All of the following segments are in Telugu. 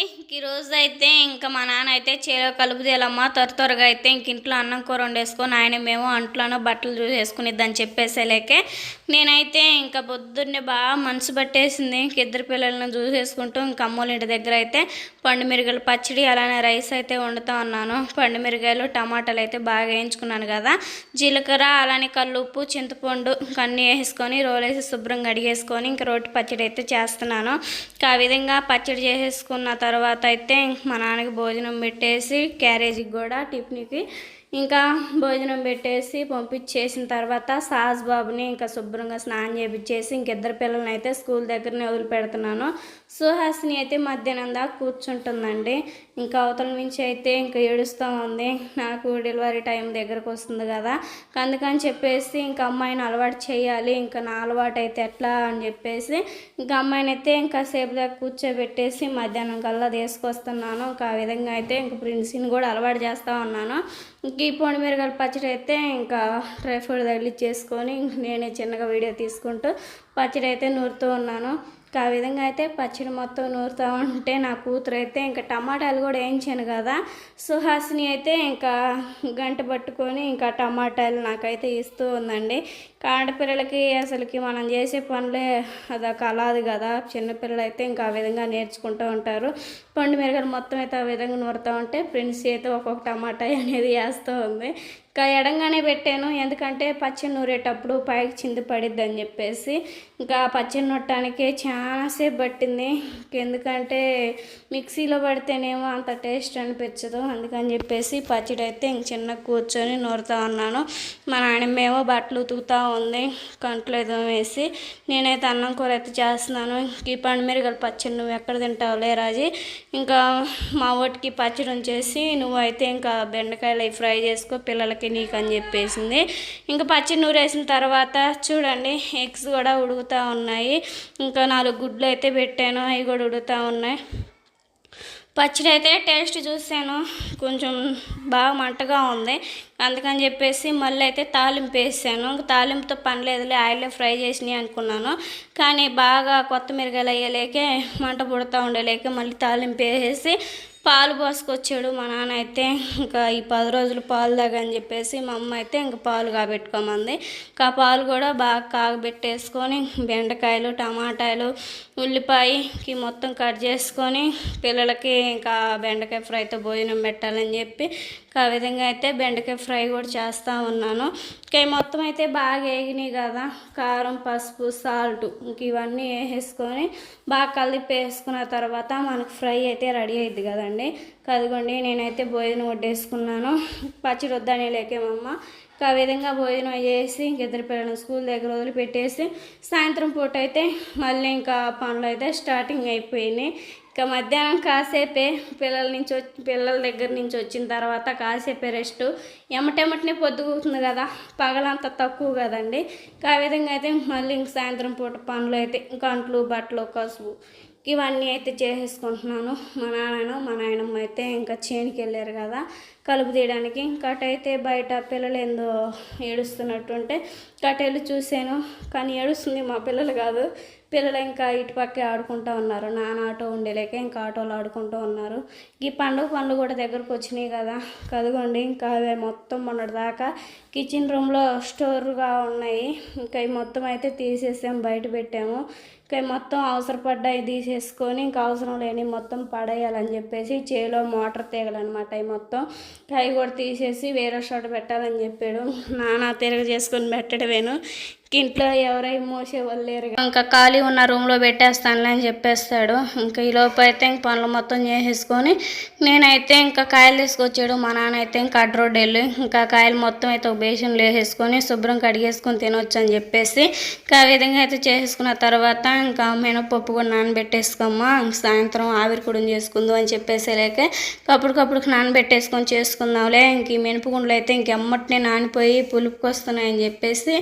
ఈరోజు అయితే ఇంకా మా నాన్న అయితే చేలో కలుపు తేలమ్మా త్వర త్వరగా అయితే ఇంక ఇంట్లో అన్నం కూర వండేసుకొని ఆయన మేము అంట్లోనో బట్టలు చూసేసుకునిద్దని చెప్పేసేలేకే నేనైతే ఇంకా పొద్దున్నే బాగా మనసు పట్టేసింది. ఇంక ఇద్దరు పిల్లలను చూసేసుకుంటూ ఇంక అమ్మోళ్ళ ఇంటి దగ్గర అయితే పండుమిరగాయలు పచ్చడి అలానే రైస్ అయితే వండుతూ ఉన్నాను. పండుమిరగాయలు టమాటాలు అయితే బాగా వేయించుకున్నాను కదా. జీలకర్ర అలానే కల్లుప్పు చింతపండు ఇంకా అన్నీ వేసుకొని రోలేసి శుభ్రంగా అడిగేసుకొని ఇంకా రోటి పచ్చడి అయితే చేస్తున్నాను. ఆ విధంగా పచ్చడి చేసేసుకున్న తర్వాత అయితే మా నాన్నకి భోజనం పెట్టేసి క్యారేజీకి కూడా టిఫిన్కి ఇంకా భోజనం పెట్టేసి పంపించేసిన తర్వాత సాజ్ బాబుని ఇంకా శుభ్రంగా స్నానం చేపించేసి ఇంకిద్దరు పిల్లల్ని అయితే స్కూల్ దగ్గరనే వదిలిపెడుతున్నాను. సుహాసిని అయితే మధ్యాహ్నం దాకా కూర్చుంటుందండి. ఇంకా అవతల నుంచి అయితే ఇంకా ఏడుస్తూ ఉంది. నాకు డెలివరీ టైం దగ్గరకు వస్తుంది కదా. అందుకని చెప్పేసి ఇంకా అమ్మాయిని అలవాటు చేయాలి. ఇంకా నా అలవాటు అయితే ఎట్లా అని చెప్పేసి ఇంకా అమ్మాయిని అయితే ఇంకా సేపు దాకా కూర్చోబెట్టేసి మధ్యాహ్నం కల్లా తీసుకొస్తున్నాను. ఇంకా ఆ విధంగా అయితే ఇంకా ప్రిన్సీని కూడా అలవాటు చేస్తూ ఉన్నాను. ఇంక ఈ పొడి మిరగల పచ్చడి అయితే ఇంకా డ్రై ఫ్రూట్ తగిలిచ్చేసుకొని నేనే చిన్నగా వీడియో తీసుకుంటూ పచ్చడి అయితే నూరుతూ ఉన్నాను. ఆ విధంగా అయితే పచ్చడి మొత్తం నూరుతూ ఉంటే నా కూతురు అయితే ఇంకా టమాటాలు కూడా వేయించాను కదా. సుహాసిని అయితే ఇంకా గంట పట్టుకొని ఇంకా టమాటాలు నాకైతే ఇస్తూ ఉందండి. ఆడపిల్లలకి అసలుకి మనం చేసే పనులే అదొక అలాది కదా. చిన్నపిల్లలు అయితే ఇంకా ఆ విధంగా నేర్చుకుంటూ ఉంటారు. పండు మిరగలు మొత్తం అయితే ఆ విధంగా నూరుతూ ఉంటే ప్రిన్స్ అయితే ఒక్కొక్క టమాటా అనేది వేస్తూ ఉంది. ఇంకా ఎడంగానే పెట్టాను. ఎందుకంటే పచ్చడి నూరేటప్పుడు పైకి చింది పడిద్ది అని చెప్పేసి. ఇంకా పచ్చడి చా చాలాసేపు పట్టింది. ఎందుకంటే మిక్సీలో పడితేనేమో అంత టేస్ట్ అనిపించదు. అందుకని చెప్పేసి పచ్చడి అయితే ఇంక చిన్న కూర్చొని నూరుతా ఉన్నాను. మా నాయనమ్మేమో బట్టలు ఉతుకుతూ ఉంది. కంట్లో ఏదో వేసి నేనైతే అన్నం కూర అయితే చేస్తున్నాను. ఈ పండు మిరగల పచ్చడి నువ్వు ఎక్కడ తింటావులే రాజీ? ఇంకా మా ఓటికి పచ్చడి ఉంచేసి నువ్వైతే ఇంకా బెండకాయలు ఫ్రై చేసుకో పిల్లలకి నీకు అని చెప్పేసింది. ఇంకా పచ్చడి నూరేసిన తర్వాత చూడండి ఎగ్స్ కూడా ఉడుకుతూ ఉన్నాయి. ఇంకా నాలుగు గుడ్లు అయితే పెట్టాను అవి కూడా ఉడుతూ ఉన్నాయి. పచ్చడి అయితే టేస్ట్ చూసాను కొంచెం బాగా మంటగా ఉంది. అందుకని చెప్పేసి మళ్ళీ అయితే తాలింపు వేసాను. ఇంక తాలింపుతో పని లేదులే ఆయిల్లో ఫ్రై చేసినాయి అనుకున్నాను. కానీ బాగా కొత్త మిరగాయలు మంట పుడతా ఉండలేక మళ్ళీ తాలింపు వేసేసి పాలు పోసుకొచ్చాడు మా నాన్న అయితే. ఇంకా ఈ పది రోజులు పాలు తాగని చెప్పేసి మా అమ్మ అయితే ఇంకా పాలు కాబెట్టుకోమంది. ఇంకా ఆ పాలు కూడా బాగా కాగబెట్టేసుకొని బెండకాయలు టమాటాలు ఉల్లిపాయకి మొత్తం కట్ చేసుకొని పిల్లలకి ఇంకా బెండకాయ ఫ్రైతో భోజనం పెట్టాలని చెప్పి ఇంకా ఆ విధంగా అయితే బెండకాయ ఫ్రై కూడా చేస్తూ ఉన్నాను. ఇంకా మొత్తం అయితే బాగా వేగినాయి కదా. కారం పసుపు సాల్ట్ ఇంక ఇవన్నీ వేసేసుకొని బాగా కలిపి వేసుకున్న తర్వాత మనకు ఫ్రై అయితే రెడీ అయింది కదండి. కదిగోండి నేనైతే భోజనం వడ్డేసుకున్నాను. పచ్చడి వద్దని లేకేమమ్మ ఇంకా ఆ విధంగా భోజనం చేసి ఇంక ఇద్దరు పిల్లలు స్కూల్ దగ్గర వదిలిపెట్టేసి సాయంత్రం పూట అయితే మళ్ళీ ఇంకా పనులు అయితే స్టార్టింగ్ అయిపోయినాయి. ఇంకా మధ్యాహ్నం కాసేపే పిల్లల నుంచి వచ్చి పిల్లల దగ్గర నుంచి వచ్చిన తర్వాత కాసేపే రెస్ట్. ఎమటెమటనే పొద్దుగుతుంది కదా పగలంతా తక్కువ కదండి. ఇంకా ఆ విధంగా అయితే మళ్ళీ ఇంక సాయంత్రం పూట పనులు అయితే ఇంకా అంట్లు బట్టలు కసుపు ఇవన్నీ అయితే చేసేసుకుంటున్నాను. మా నాన్న మా నాయనమ్మ అయితే ఇంకా చేనికి వెళ్ళారు కదా. కలుపు తీయడానికి కటైతే బయట పిల్లలు ఏందో ఏడుస్తున్నట్టుంటే కట్టెళ్ళు చూశాను. కానీ ఏడుస్తుంది మా పిల్లలు కాదు. పిల్లలు ఇంకా ఇటు పక్కే ఆడుకుంటూ ఉన్నారు. నాన్న ఆటో ఉండేలేక ఇంకా ఆటోలో ఆడుకుంటూ ఉన్నారు. ఈ పండుగ పండుగ కూడా దగ్గరకు వచ్చినాయి కదా. కదుగోండి. ఇంకా అవి మొత్తం మొన్నటిదాకా కిచెన్ రూమ్లో స్టోర్గా ఉన్నాయి. ఇంకా ఇవి మొత్తం అయితే తీసేసాం బయట పెట్టాము. ఇంకా మొత్తం అవసరపడ్డాయి తీసేసుకొని ఇంకా అవసరం లేని మొత్తం పడేయాలని చెప్పేసి చేలో మోటార్ తీగలనమాట అవి మొత్తం. అవి కూడా తీసేసి వేరే చోట పెట్టాలని చెప్పాడు. నాన్న తిరగ చేసుకొని పెట్టడమేను. ఇంట్లో ఎవరై మోసేవాళ్ళు లేరు ఇంకా ఖాళీ ఉన్న రూమ్లో పెట్టేస్తానులే అని చెప్పేస్తాడు. ఇంకా ఈ లోపు అయితే ఇంక పనులు మొత్తం చేసేసుకొని నేనైతే ఇంకా కాయలు తీసుకొచ్చాడు. మా నాన్న అయితే ఇంకా అడ్డ రోడ్డు వెళ్ళి ఇంకా కాయలు మొత్తం అయితే ఒక బేసిన్లో వేసేసుకొని శుభ్రం కడిగేసుకొని తినొచ్చు అని చెప్పేసి ఇంకా ఆ విధంగా అయితే చేసేసుకున్న తర్వాత ఇంకా మినపప్పు కూడా నానబెట్టేసుకోమ్మా. ఇంకా సాయంత్రం ఆవిరి కూడా చేసుకుందాం అని చెప్పేసి లేక అప్పటికప్పుడు నానబెట్టేసుకొని చేసుకుందాంలే. ఇంక ఈ మినపగుండలు అయితే ఇంకెమ్మటినే నానిపోయి పులుపుకొస్తున్నాయని చెప్పేసి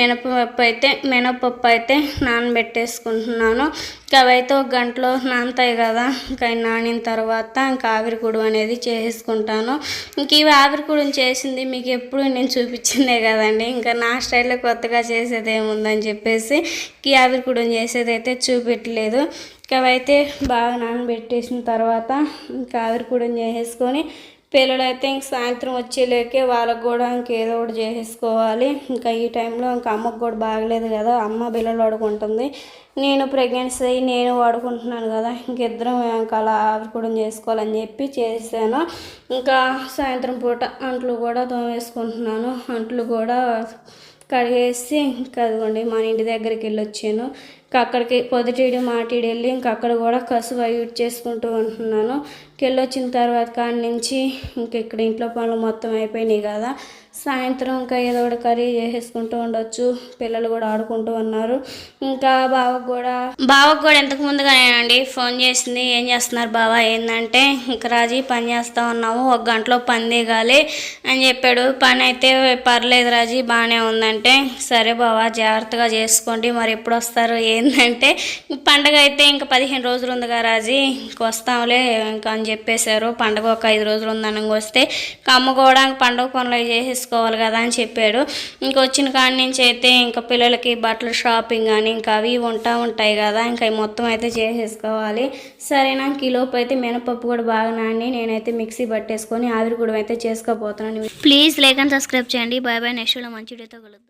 మినప పప్పు అయితే మినపప్పు అయితే నానబెట్టేసుకుంటున్నాను. ఇంకా అవైతే ఒక గంటలో నానతాయి కదా ఇంకా నానిన తర్వాత ఇంకా ఆవిరికుడు అనేది చేసుకుంటాను ఇంక ఇవి ఆవిరికుడు చేసింది మీకు ఎప్పుడు నేను చూపించిందే కదండి. ఇంకా నా స్టైల్లో కొత్తగా చేసేది ఏముందని చెప్పేసి ఈ ఆవిరికుడు చేసేది అయితే చూపెట్టలేదు. ఇంకా అవైతే బాగా నానబెట్టేసిన తర్వాత ఇంకా ఆవిరి చేసేసుకొని పిల్లలు అయితే ఇంక సాయంత్రం వచ్చేలేకే వాళ్ళకి కూడా ఇంకేదో ఒకటి చేసేసుకోవాలి. ఇంకా ఈ టైంలో ఇంకా అమ్మకు కూడా బాగలేదు కదా అమ్మ పిల్లలు వాడుకుంటుంది నేను ప్రెగ్నెన్సీ అయ్యి నేను వాడుకుంటున్నాను కదా ఇంకిద్దరం ఇంకా అలా ఆవిరి కూడా చేసుకోవాలని చెప్పి చేశాను ఇంకా సాయంత్రం పూట అంట్లు కూడా తోమేసుకుంటున్నాను. అంట్లు కూడా కడిగేసి ఇంకా అదిగోండి మన ఇంటి దగ్గరికి వెళ్ళి వచ్చాను ఇంకా అక్కడికి పొద్దుటీడు మాటీడు వెళ్ళి ఇంకా అక్కడ కూడా కసువ యూజ్ చేసుకుంటూ ఉంటున్నాను. వెళ్ళి వచ్చిన తర్వాత కాడి నుంచి ఇంక ఇక్కడ ఇంట్లో పనులు మొత్తం అయిపోయినాయి కదా. సాయంత్రం ఇంకా ఏదో ఒకటి కర్రీ చేసేసుకుంటూ ఉండొచ్చు. పిల్లలు కూడా ఆడుకుంటూ ఉన్నారు. ఇంకా బావకు కూడా బావకు కూడా ఇంతకు ముందుగానేనండి ఫోన్ చేసింది. ఏం చేస్తున్నారు బావ? ఏంటంటే ఇంక రాజీ పని చేస్తూ ఉన్నాము. ఒక గంటలో పని దిగాలి అని చెప్పాడు. పని అయితే పర్లేదు రాజీ బాగానే ఉందంటే. సరే బావ జాగ్రత్తగా చేసుకోండి. మరి ఎప్పుడు వస్తారు? ఏంటంటే పండగ అయితే ఇంకా పదిహేను రోజులు ఉందిగా రాజీ ఇంకా వస్తాంలే ఇంకా అని చెప్పేశారు. పండగ ఒక ఐదు రోజులు ఉందని వస్తే ఇంకా అమ్మ కూడా పండగ పనులు చేసేసుకోవాలి కదా అని చెప్పాడు. ఇంకా వచ్చిన కాడి నుంచి అయితే ఇంకా పిల్లలకి బట్టలు షాపింగ్ కానీ ఇంకా అవి ఉంటా ఉంటాయి కదా ఇంకా అవి మొత్తం అయితే చేసేసుకోవాలి. సరే నాకు ఈ అయితే మినపప్పు కూడా బాగా నాని నేనైతే మిక్సీ పట్టేసుకొని ఆవిరి కూడా అయితే చేసుకోపోతున్నాను ప్లీజ్ లైక్ అండ్ సబ్స్క్రైబ్ చేయండి. బాయ్ బాయ్ నెక్స్ట్ మంచి వీడియోతో కలుద్దాం.